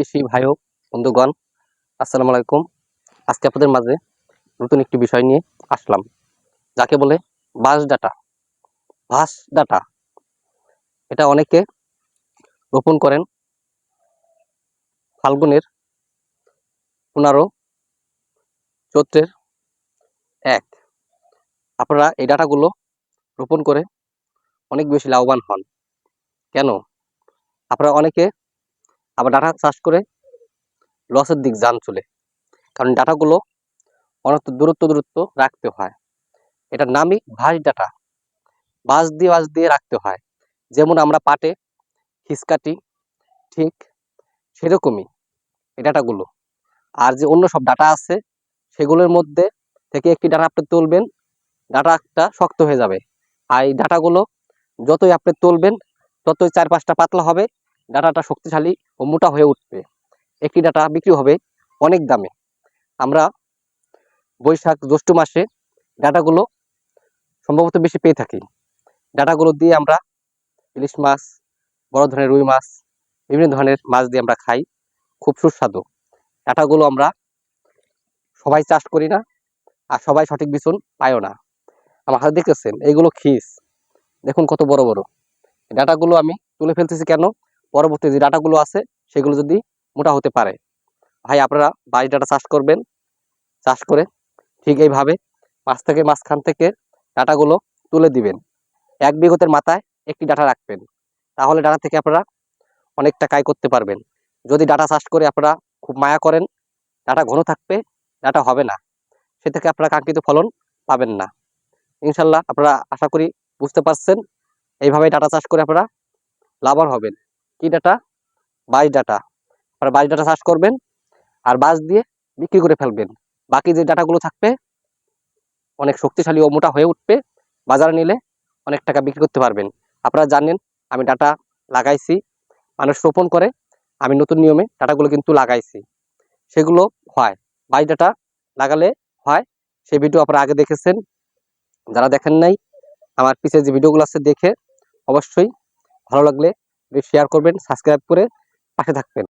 কৃষি ভাই ও বন্ধুগণ, আসসালামু আলাইকুম। আজকে আপনাদের মাঝে নতুন একটি বিষয় নিয়ে আসলাম, যাকে বলে বাঁশ ডাটা। বাঁশ ডাটা, এটা অনেকে রোপণ করেন ফাল্গুনের পনেরো চৈত্রের এক। আপনারা এই ডাটাগুলো রোপণ করে অনেক বেশি লাভবান হন। কেন? আপনারা অনেকে আবার ডাটা চাষ করে লসের দিক যান চলে। কারণ ডাটাগুলো অনেক দূরত্ব দূরত্ব রাখতে হয়। এটার নামই ভাঁজ ডাটা বাঁশ দিয়ে বাঁশ দিয়ে রাখতে হয়। যেমন আমরা পাটে খিসকাটি ঠিক সেরকমই এই ডাটাগুলো আর যে অন্য সব ডাটা আছে, সেগুলোর মধ্যে থেকে একটি ডাটা আপনি তুলবেন ডাটাটা শক্ত হয়ে যাবে। আর এই ডাটাগুলো যতই আপনি তুলবেন, ততই চার পাঁচটা পাতলা হবে। ডাটাটা শক্তিশালী ও মোটা হয়ে উঠবে। একটি ডাটা বিক্রি হবে অনেক দামে। আমরা বৈশাখ জ্যৈষ্ঠ মাসে ডাটাগুলো সম্ভবত বেশি পেয়ে থাকি। ডাটাগুলো দিয়ে আমরা ইলিশ মাছ, বড় ধরনের রুই মাছ, বিভিন্ন ধরনের মাছ দিয়ে আমরা খাই। খুব সুস্বাদু। ডাটাগুলো আমরা সবাই চাষ করি না আর সবাই সঠিক বিচুন পায়ও না। আমার হাতে দেখতেছেন এইগুলো খিস দেখুন কত বড় বড়। ডাটাগুলো আমি তুলে ফেলতেছি কেন? পরবর্তী যে ডাটাগুলো আছে, সেগুলো যদি মোটা হতে পারে। ভাই, আপনারা বাইশ ডাটা চাষ করবেন, চাষ করে ঠিক এইভাবে মাছ থেকে মাঝখান থেকে ডাটাগুলো তুলে দিবেন। এক বিঘতের মাথায় একটি ডাটা রাখবেন। তাহলে ডাটা থেকে আপনারা অনেক টাকায় করতে পারবেন। যদি ডাটা চাষ করে আপনারা খুব মায়া করেন, ডাটা ঘন থাকবে, ডাটা হবে না। সে থেকে আপনারা কাঙ্ক্ষিত ফলন পাবেন না। ইনশাল্লাহ আপনারা আশা করি বুঝতে পারছেন, এইভাবে ডাটা চাষ করে আপনারা লাভবান হবেন। কি ডাটা বাইশ ডাটা আপনারা বাইশ ডাটা চাষ করবেন, আর বাঁশ দিয়ে বিক্রি করে ফেলবেন। বাকি যে ডাটাগুলো থাকবে, অনেক শক্তিশালী ও মোটা হয়ে উঠবে, বাজারে নিলে অনেক টাকা বিক্রি করতে পারবেন। আপনারা জানেন, আমি ডাটা লাগাইছি, মানুষ রোপণ করে, আমি নতুন নিয়মে ডাটাগুলো কিন্তু লাগাইছি। সেগুলো হয়। বাইশ ডাটা লাগালে হয়। সেই ভিডিও আপনারা আগে দেখেছেন। যারা দেখেন নাই, আমার পিছে যে ভিডিওগুলো আছে দেখে অবশ্যই ভালো লাগলে শেয়ার করবেন সাবস্ক্রাইব করে পাশে থাকবেন।